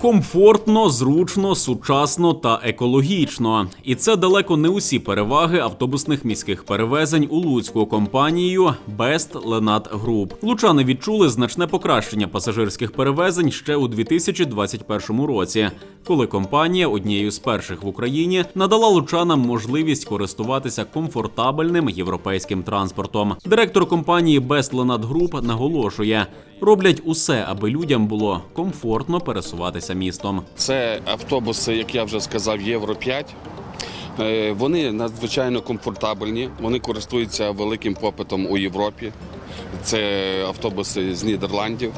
Комфортно, зручно, сучасно та екологічно. І це далеко не усі переваги автобусних міських перевезень у Луцьку компанією Best Lenat Group. Лучани відчули значне покращення пасажирських перевезень ще у 2021 році, коли компанія однією з перших в Україні надала лучанам можливість користуватися комфортабельним європейським транспортом. Директор компанії Best Lenat Group наголошує, роблять усе, аби людям було комфортно пересуватися містом. Це автобуси, як я вже сказав, Євро 5. Е, Вони надзвичайно комфортабельні, вони користуються великим попитом у Європі. Це автобуси з Нідерландів.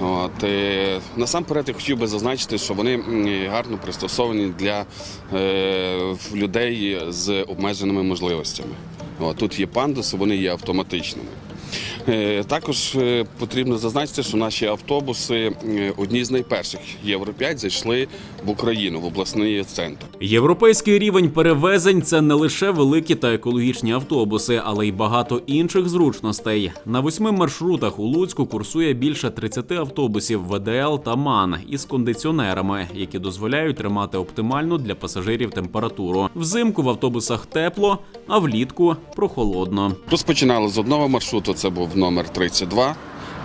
От, е, насамперед я хотів би зазначити, що вони гарно пристосовані для е, людей з обмеженими можливостями. От, тут є пандуси, вони є автоматичними. Е, Також е, потрібно зазначити, що наші автобуси е, одні з найперших Євро 5 зайшли в Україну в обласний центр. Європейський рівень перевезень це не лише великі та екологічні автобуси, але й багато інших зручностей. На восьми маршрутах у Луцьку курсує більше 30 автобусів ВДЛ та МАН із кондиціонерами, які дозволяють тримати оптимальну для пасажирів температуру. Взимку в автобусах тепло, а влітку прохолодно. Розпочинали з одного маршруту, це був номер 32.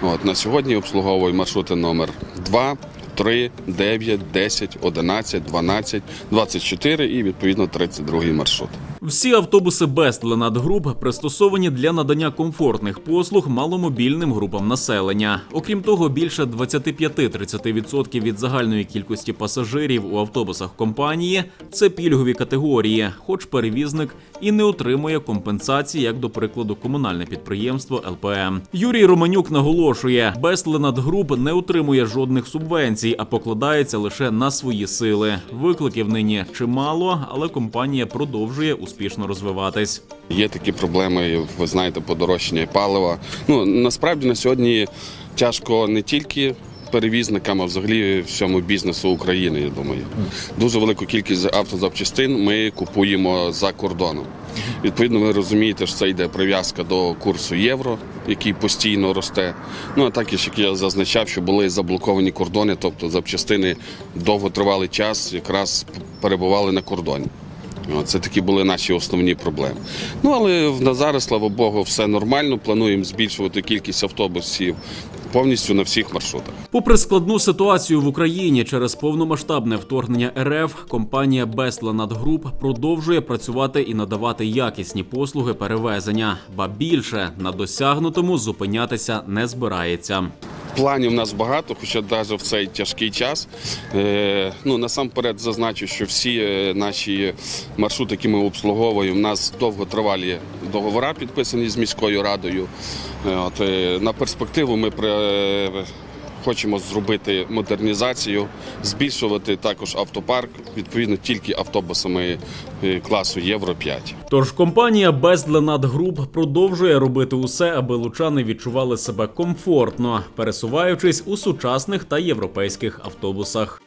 От, на сьогодні обслуговую маршрути номер 2, 3, 9, 10, 11, 12, 24 і відповідно 32 маршрут. Всі автобуси Lenat Group пристосовані для надання комфортних послуг маломобільним групам населення. Окрім того, більше 25-30% від загальної кількості пасажирів у автобусах компанії це пільгові категорії, хоч перевізник і не отримує компенсації, як до прикладу, комунальне підприємство ЛПМ. Юрій Романюк наголошує, Lenat Group не отримує жодних субвенцій, а покладається лише на свої сили. Викликів нині чимало, але компанія продовжує успішно розвиватись. Є такі проблеми, ви знаєте, подорожчання палива. Ну насправді на сьогодні тяжко не тільки перевізникам, а взагалі всьому бізнесу України. Я думаю, дуже велику кількість автозапчастин ми купуємо за кордоном. Відповідно, ви розумієте, що це йде прив'язка до курсу євро, який постійно росте. Ну а також, як я зазначав, що були заблоковані кордони, тобто запчастини довготривалий час якраз перебували на кордоні. Це такі були наші основні проблеми. Ну але на зараз, слава Богу, все нормально. Плануємо збільшувати кількість автобусів повністю на всіх маршрутах. Попри складну ситуацію в Україні через повномасштабне вторгнення РФ, компанія Best Lenat Group продовжує працювати і надавати якісні послуги перевезення. Ба більше на досягнутому зупинятися не збирається. Планів у нас багато, хоча навіть в цей тяжкий час. Е, ну, насамперед зазначу, що всі е, наші маршрути, які ми обслуговуємо, у нас довготривалі договори підписані з міською радою. Е, От, на перспективу ми хочемо зробити модернізацію, збільшувати також автопарк, відповідно тільки автобусами е, класу Євро 5. Тож компанія Бездленат Груп продовжує робити усе, аби лучани відчували себе комфортно, пересуваючись у сучасних та європейських автобусах.